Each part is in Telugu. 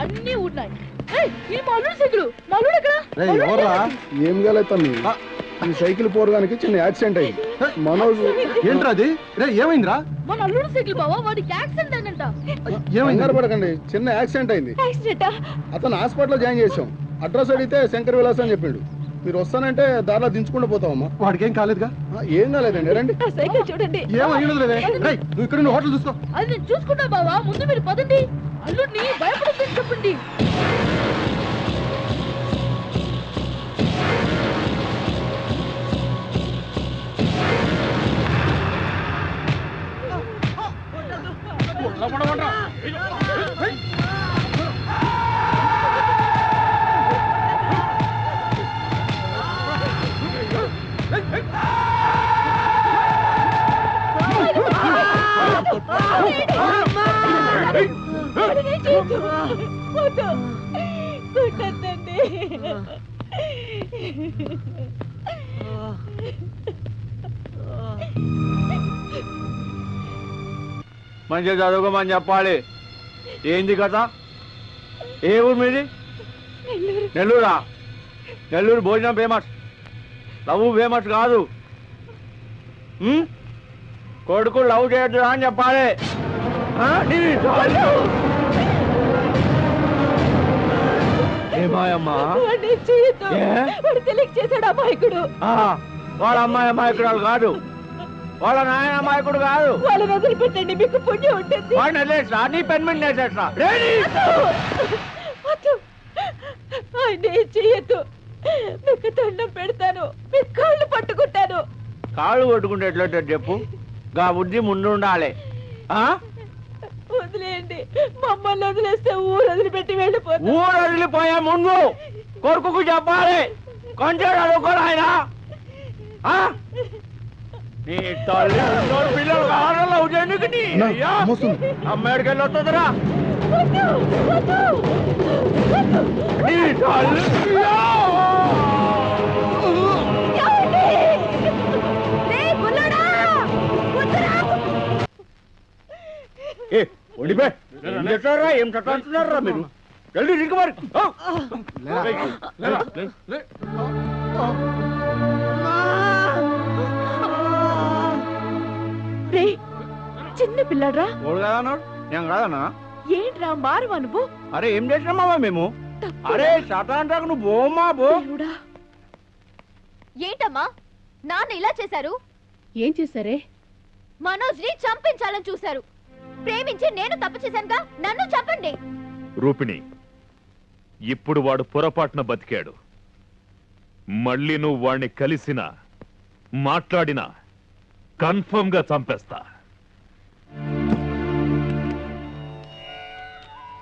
అన్నీ ఉన్నాయి. ఏయ్, ఈ మల్లుడు సైకిల్ మల్లుడు ఎక్కడ? రేయ్, ఎవర్రా? ఏం ఈ సైకిల్ పోరగానికి చిన్న యాక్సిడెంట్ అయింది. మనోజ్ ఏంట్రా అది? రే ఏమైందిరా? మన అల్లుడు సైకిల్ బావా వాడికి యాక్సిడెంట్ అయిందంట. ఏమైంది? కంగారు పడకండి చిన్న యాక్సిడెంట్ అయింది. అతను హాస్పిటల్లో జాయిన్ చేసాం అడ్రస్ అడిగితే శంకర్ విలాస్ అని చెప్పిండు. మీరు వస్తానంటే దారిలో దించుకుంటూ పోతామమ్మా వాడికి ఏం కాలేదుగా ఏం కాలేదండి రండి. సైకిల్ చూడండి. ఏమైంది లేదే. రేయ్, నువ్వు ఇక్కడ హోటల్ చూసుకో. అది నేను చూసుకున్నా బావా ముందు మీరు పదండి. అల్లుడిని భయపడద్దని చెప్పండి. మంచిగా చదువుకోమని చెప్పాలి. ఏంది కథ? ఏ ఊరు మీది? నెల్లూరా. నెల్లూరు? భోజనం ఫేమస్. లవ్ ఫేమస్ కాదు? కొడుకు లవ్ చేయొద్దు అని చెప్పాలి. ఏమాయమ్మా? వాడు వాళ్ళ అమ్మాయి అమాయకురాలు కాదు. వాళ్ళ నాయన అమాయకుడు కాదు. వాళ్ళని వదిలిపెట్టండి మీకు పుణ్యం ఉంటుంది. వాడిని వదిలేసా నీ పెన్మెంట్ వద్దు ఆయన ఏం చెయ్యొద్దు మీకు దండం పెడతాను మీ కాళ్ళు పట్టుకుంటాను. కాళ్ళు కొట్టుకుంటే ఎట్లా చెప్పు? గా బుద్ధి ముందు ఉండాలి. ఆ? వదిలేయండి మమ్మల్ని వదిలేస్తే ఊరు వదిలిపెట్టి వెళ్ళిపోతాం. ఊరు వదిలిపోయే ముందు కొడుకుకు చెప్పాలి. కొంచెం చదువుకోరు ఆయన? నీ తల్లి ఉన్నోడు పిల్లలు కావాలని లవ్ చేయడానికి నీ అన్నా, అయ్యా. మోస్తుంది. అమ్మాయికి వెళ్ళి వస్తుందిరా. నీ తల్లి! ఏ ఒడిపే ఏం చేస్తారా ఏం చట్టాడుతున్నారా మీరు వెళ్ళి ఇంక మరి ఆ. లేరా, లే. చిన్న పిల్లడ్రా? ఓడు కదా అన్నాడు? నేను కాదన్నా ఏంట్రా మారువా నువ్వు? అరే ఏం చేసినామా మేము? అరే శతాంతకు నువ్వు బోమ్మా బో. దేవుడా. ఏంటమ్మా? నాన్న ఇలా చేశారు? ఏం చేశారే? మనోజ్ని చంపించాలని చూశారు. ప్రేమించి నేను తప్పు చేశానుగా? నన్ను చంపండి. రూపిణి ఇప్పుడు వాడు పొరపాటున బతికాడు. మళ్ళీ నువ్వు వాణ్ణి కలిసినా మాట్లాడినా కన్ఫర్మ్గా చంపేస్తా.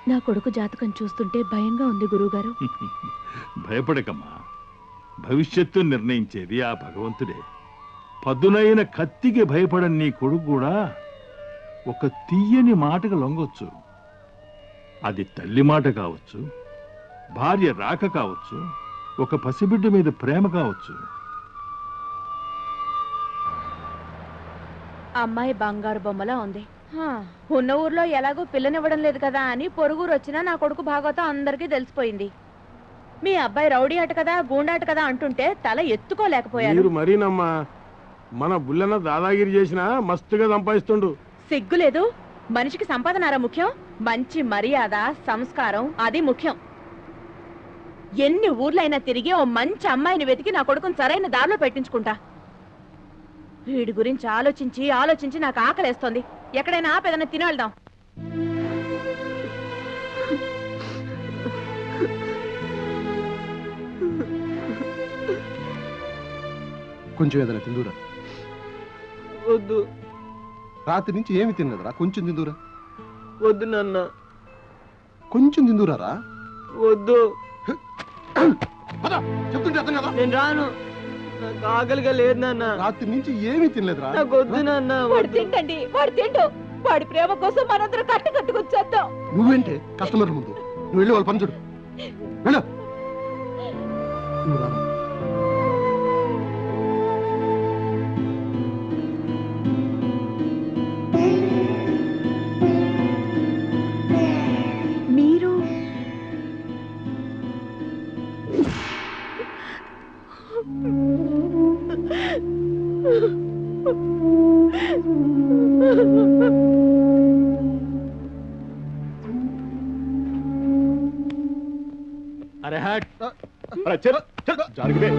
నా కొడుకు జాతకం చూస్తుంటే భయంగా ఉంది గురువుగారు. భయపడకమ్మా. భవిష్యత్తు నిర్ణయించేది ఆ భగవంతుడే. పదునైన కత్తికి భయపడని నీ కొడుకు కూడా ఒక తీయని మాటకు లొంగొచ్చు. అది తల్లి మాట కావచ్చు భార్య రాక కావచ్చు ఒక పసిబిడ్డ మీద ప్రేమ కావచ్చు. అమ్మాయి బంగారు బొమ్మలా ఉంది. ఉన్న ఊర్లో ఎలాగో పిల్లనివ్వడం లేదు కదా అని పొరుగురు వచ్చినా నా కొడుకు భాగవతం అందరికీ తెలిసిపోయింది. మీ అబ్బాయి రౌడీ అట కదా గూండాట కదా అంటుంటే తల ఎత్తుకోలేకపోయాను మీరు మరీనమ్మా మన బుల్లన దాదాగిరి చేసినా మస్తుగా సంపాదిస్తుండు. సిగ్గులేదు మనిషికి సంపాదనారా ముఖ్యం? మంచి మర్యాద సంస్కారం అది ముఖ్యం. ఎన్ని ఊర్లైనా తిరిగి ఓ మంచి అమ్మాయిని వెతికి నా కొడుకుని సరైన దారిలో పెట్టించుకుంటా. వీడి గురించి ఆలోచించి ఆలోచించి నాకు ఆకలేస్తోంది. ఎక్కడైనా ఆపేదన్నా తిని వెళ్దాం. కొంచెం ఏదైనా తిందురా. వద్దు. రాత్రి నుంచి ఏమి తినలేదురా. కొంచెం తిందురా. వద్దు నాన్న. కొంచెం తిందురారా? వద్దు. చెప్తుంటే అర్థం కదా నేను రాను. నాకు ఆకలిగా లేదు నాన్న. రాత్రి నుంచి ఏమీ తినలేదురా. నాకు వద్దు నాన్న వాడు. తింటండి వాడు తిండు. వాడి ప్రేమ కోసం మనందరం కట్టు కట్టుకొచ్చేద్దాం నువ్వేంటే కస్టమర్ ముందు? నువ్వు వెళ్ళి వాళ్ళ పని చూడు. వెళ్ళు. నువ్వు అరే హట్. అరే చెల్ చెల్ జారిగిపోయి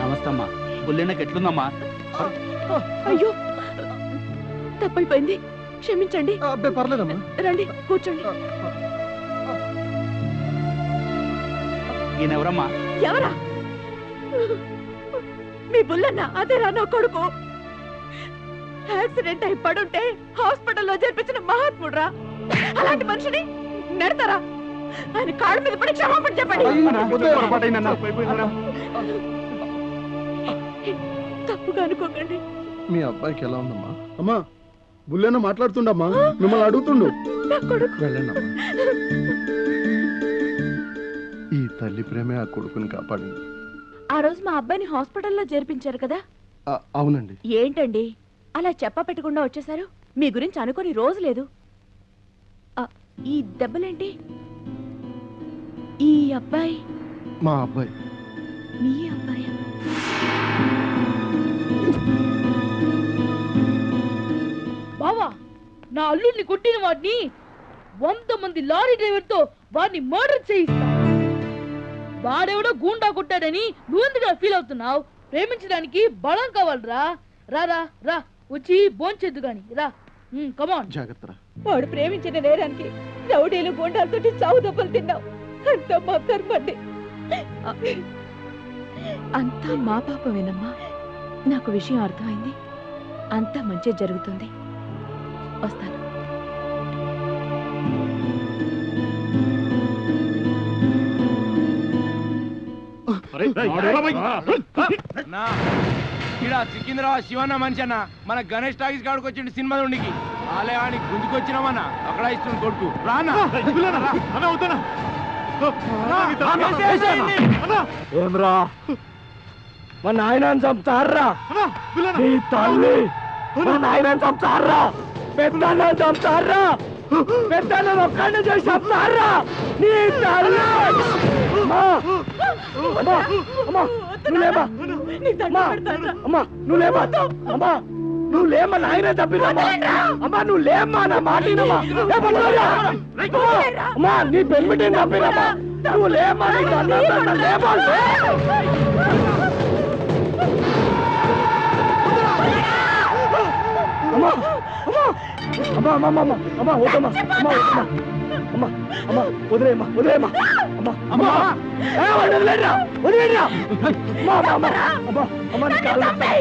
నమస్తే అమ్మా బుల్లెన్నకి ఎట్లుందమ్మా అయ్యో తప్పైపోయింది. క్షమించండి. పర్లేదమ్మా. రండి కూర్చోండి. ఈయన ఎవరమ్మా? ఎవరా? మీ బుల్లన్న అదేరా నా కొడుకు. యాక్సిడెంట్ అయి పడుంటే హాస్పిటల్లో చేర్పించిన మహాత్ముడు రా అలాంటి మనిషిని నెడతారా? ఆయన కాళ్ళ మీద పడి క్షమాపణ చెప్పండి. తప్పుగా అనుకోకండి. మీ అబ్బాయికి ఎలా ఉందమ్మా? అమ్మా బుల్లెన్న మాట్లాడుతుండమ్మా. మిమ్మల్ని అడుగుతుండు. వెళ్ళండి ఈ తల్లి ప్రేమే ఆ కొడుకుని కాపాడింది. ఆ రోజు మా అబ్బాయిని హాస్పిటల్లో చేర్పించారు కదా? అవునండి. ఏంటండి? అలా చెప్ప పెట్టకుండా వచ్చేసారు మీ గురించి అనుకొని రోజు లేదు. ఆ, ఈ దెబ్బలేంటి? ఈ అబ్బాయి? మా అబ్బాయి. మీ అబ్బాయి? బావా నా అల్లుడిని కొట్టిన వాడిని వంద మంది లారీ డ్రైవర్తో వాడిని మర్డర్ చేయిస్తా. వాడెవడో గూండా కొట్టాడని నువ్వెందుకు ఫీల్ అవుతున్నావు? ప్రేమించడానికి బలం కావాలరా. రా రా రా వచ్చి భోంచెద్దు గాని. రా. కమాన్ జాగ్రత్త రా. వాడు ప్రేమించిన నేరానికి రౌడీలు గోండాలతోటి చావు దెబ్బలు తిన్నావు. అంత మా కర్మండి అంతా మా పాపమేనమ్మా. నాకు విషయం అర్థమైంది. అంతా మంచి జరుగుతుంది. వస్తాను. ఇక్కడ సికింద్రాబాద్ శివన్న మనిషి అన్న మన గణేష్ టాకీస్ కాడికి వచ్చిండు సినిమా నుండికి ఆలయానికి గుంజుకొచ్చినామన్న అక్కడ ఇస్తున్న కొడుకు. రానా? ఏమ్రా? మా నాయనని చంపుతారా? నీ తల్లి. మా నాయనని చంపుతారా? పెద్దన్న చంపుతారా? పెద్దన్న ఒక్కడిని చేసి చంపుతారా? నీ తల్లి. అమ్మా. నువ్వు లేమా అమ్మా. అమ్మా. నువ్వు లేమా అమ్మా. నువ్వు లేమ్మా నాయన తప్పినమ్మా అమ్మా నువ్వు లేమ్మా నా మాట వినమ్మా. ఏ పట్టుకోరా. అమ్మా, నీ పెన్మిటిని తప్పినమ్మా నువ్వు లేమ్మా నీ దండం పెడతా, లేమ్మా లే. అమ్మా అమ్మా అమ్మా అమ్మా అమ్మా వద్దమ్మా అమ్మా వద్దమ్మా అమ్మా అమ్మా వదిలేమ్మా వదిలేమ్మా అమ్మా అమ్మా వదిలేయరా వదిలేయరా అమ్మా అమ్మా అమ్మా అమ్మా అమ్మా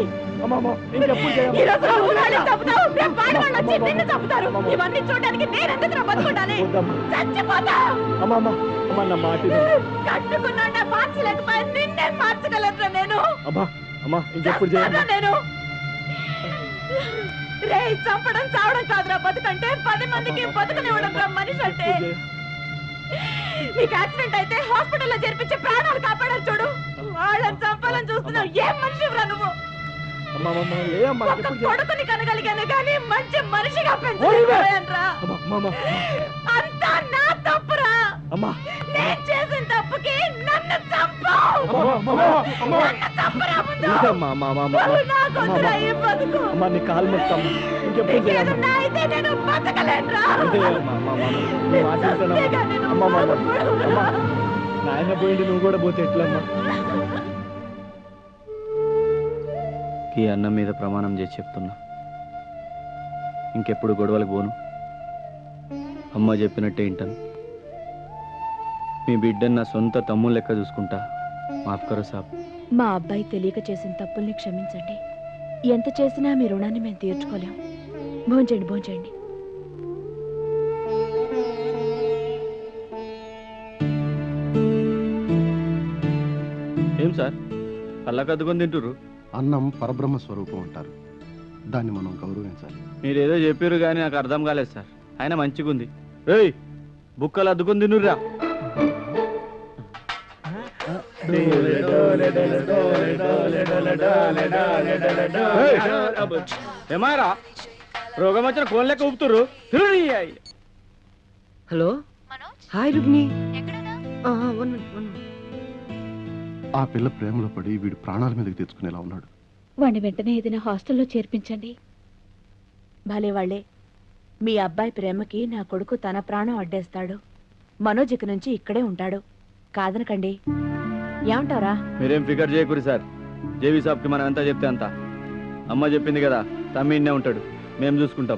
ఇవన్నీ చూడడానికి నేనెందుకు బతుకుండాలి చచ్చిపోతావు అమ్మా అమ్మా నా మాట. కట్టుకున్నా మార్చలేకపోయా నిన్నే మార్చగలరా నేను. అమ్మా అమ్మా ఇంకెప్పుడు చేయండి చస్తానా నేను. రే చంపడం చావడం కాదురా. బతుకంటే పది మందికి బతుకనివ్వడం రా మనిషి అంటే. నీకు యాక్సిడెంట్ అయితే హాస్పిటల్లో చేర్పించి ప్రాణాలు కాపాడారు చూడు. వాళ్ళని చంపాలని చూస్తున్నావు. ఏం మనిషి రా నువ్వు? కొడుకుని కనగలిగాను కానీ మంచి మనిషిగా అంతా నా తప్పురా. నేను చేసిన తప్పుకి నన్ను నాయన పోయింది నువ్వు కూడా పోతే ఎట్లమ్మా? ఈ అన్నం మీద ప్రమాణం చేసి చెప్తున్నా. ఇంకెప్పుడు గొడవలకు పోను. అమ్మ చెప్పినట్టే వింటాను మీ బిడ్డను నా సొంత తమ్ముడు లెక్క చూసుకుంటా మాఫ్ కరో సాబ్. మా అబ్బాయి తెలియక చేసిన తప్పుల్ని క్షమించండి. ఎంత చేసినా మీ రుణాన్ని మేము తీర్చుకోలేం. భోంచండి భోంచండి ఏం సార్? కళ్ళకద్దుకొని తింటుర్రు? అన్నం పరబ్రహ్మ స్వరూపం అంటారు. దాన్ని మనం గౌరవించాలి. మీరేదో చెప్పారు కానీ నాకు అర్థం కాలేదు సార్. ఆయన మంచిగుంది. ఏయ్ బుక్కలు అద్దుకొని తినుర్రా. ఏమారా రోగం వచ్చిన కోన్ లెక్క ఊపుతుర్రు. Hello? Hi one one minute. ఆ పిల్ల ప్రేమలో పడి వీడు ప్రాణాల మీదకి తెచ్చుకునేలా ఉన్నాడు. వాడిని వెంటనే ఏదైనా హాస్టల్లో చేర్పించండి. భలే వాళ్ళే మీ అబ్బాయి ప్రేమకి నా కొడుకు తన ప్రాణం అడ్డేస్తాడు. మనోజ్ ఇక నుంచి ఇక్కడే ఉంటాడు. కాదనకండి. ఏమంటారా మీరేం ఫికర్ చేయకూరి సార్. జేవీ సాబ్కి మనం ఎంత చెప్తే అంత. అమ్మ చెప్పింది కదా తమ్మి ఇన్నే ఉంటాడు. మేము చూసుకుంటాం.